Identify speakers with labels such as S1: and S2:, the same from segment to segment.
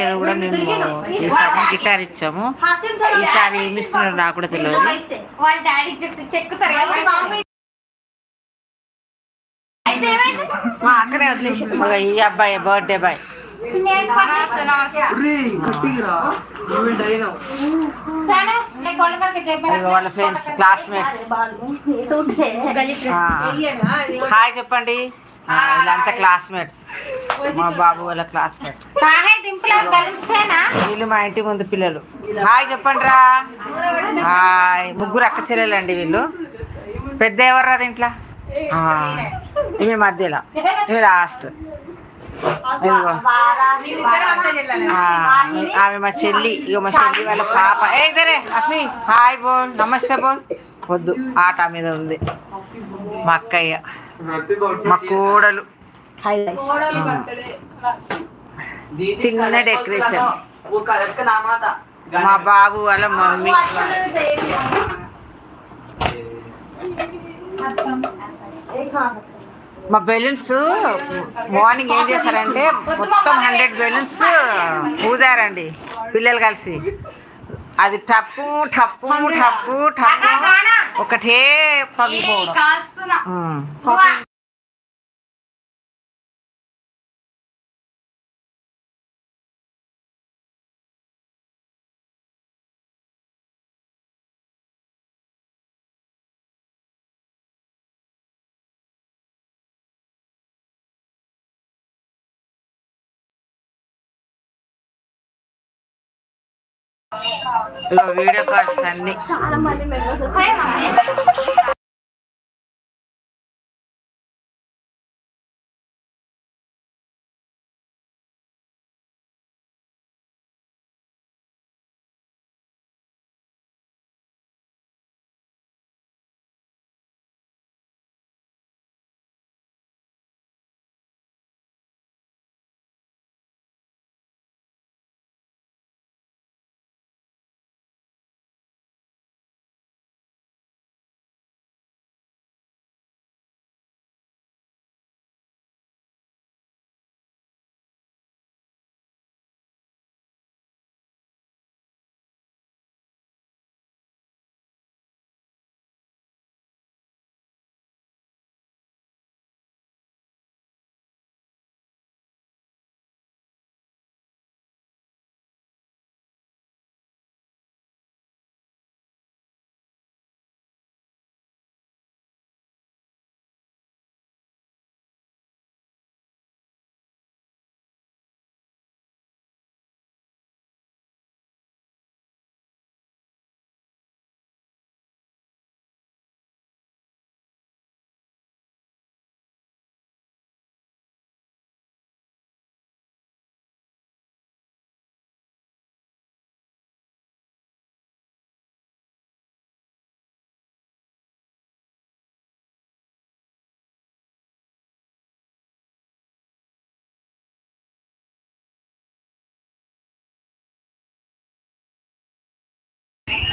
S1: Year కూడా మేము ఈసారి గిటార్ ఇచ్చాము. ఈసారి ఏమి ఇస్తున్నారు నాకు కూడా తెలియదు.
S2: అక్కడే వదిలేసి
S1: ఈ అబ్బాయి బర్త్డే బాయ్. వాళ్ళ ఫ్రెండ్స్ క్లాస్మేట్స్. హాయ్ చెప్పండి. ఆ, వీళ్ళంతా క్లాస్మేట్స్ మా బాబు వాళ్ళ క్లాస్మేట్ వీళ్ళు మా ఇంటి ముందు పిల్లలు. హాయ్ చెప్పండి రా హాయ్. ముగ్గురు అక్క చెల్లెలండి వీళ్ళు. పెద్ద ఎవర్రా దీంట్లో? ఈమె మధ్యలో. ఈమె లాస్ట్ ఆమె మా చెల్లి ఇక మా చెల్లి వాళ్ళ పాప. ఏ ఇద్దరే అఫీ హాయ్ బోల్. నమస్తే బోల్. వద్దు ఆట మీద ఉంది. మా అక్కయ్య. మా కోడలు. చిన్న డెకరేషన్. మా బాబు వాళ్ళ మమ్మీ. మా బెలూన్స్ మార్నింగ్ ఏం చేశారంటే మొత్తం హండ్రెడ్ బెలూన్స్ ఊదారండి పిల్లలు కలిసి. అది టప్పు టప్పు టప్పు టప్పు. ఒకటే పగిలిపోవడం. వీడియో కాల్స్ అన్ని.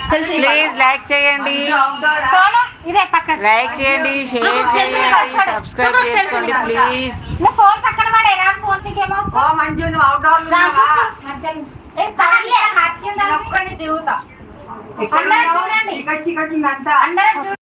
S1: ప్లీజ్ లైక్ చేయండి.
S2: ఇదే పక్కన
S1: లైక్ చేయండి షేర్ చేయండి సబ్స్క్రైబ్ చేసుకోండి ప్లీజ్
S2: నువ్వు ఫోన్ పక్కన పడేరా ఫోన్ నీకేమో ఏ, పర్లే, హ్యాపీ ఉండాలి. ఒక్కడిని దిగుతా. అందరూ చూడండి.
S3: చీకటి చీకటి అంతా
S2: అందరూ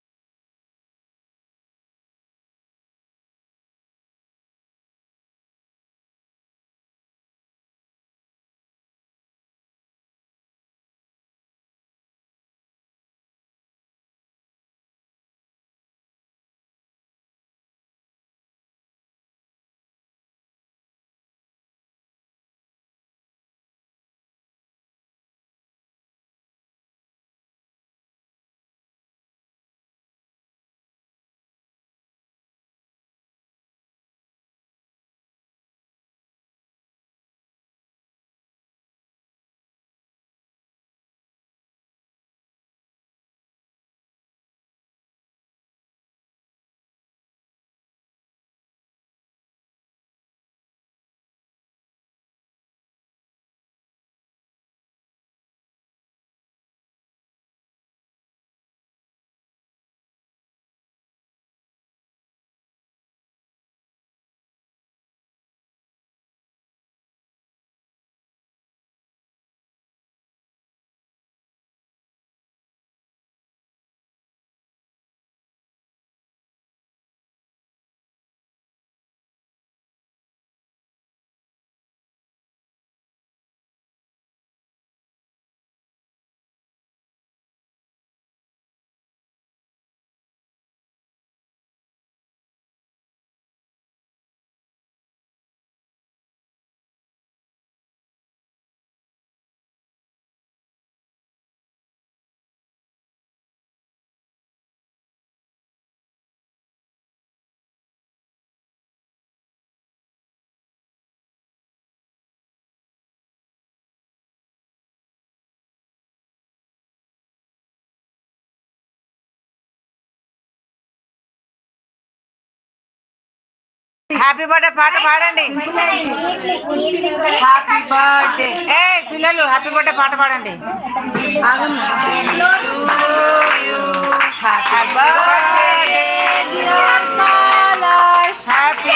S1: హ్యాపీ బర్త్డే పాట పాడండి.
S3: హ్యాపీ బర్త్డే
S1: ఏ పిల్లలు హ్యాపీ బర్త్డే పాట పాడండి. Happy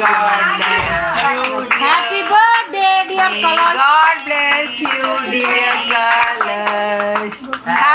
S1: birthday
S2: happy birthday dear
S3: God bless you, dear Kalash.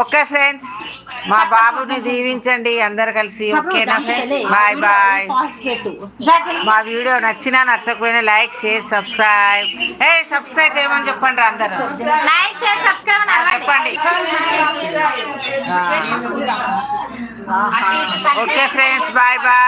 S1: Okay friends మా బాబుని దీవించండి అందరు కలిసి. ఓకేనా ఫ్రెండ్స్ బాయ్ బాయ్ మా వీడియో నచ్చినా నచ్చకపోయినా లైక్ షేర్ సబ్స్క్రైబ్. ఏ సబ్స్క్రైబ్ చేయమని చెప్పండి అందరు.
S2: లైక్ షేర్ సబ్స్క్రైబ్ అని అడగండి.
S1: చెప్పండి. Okay friends bye bye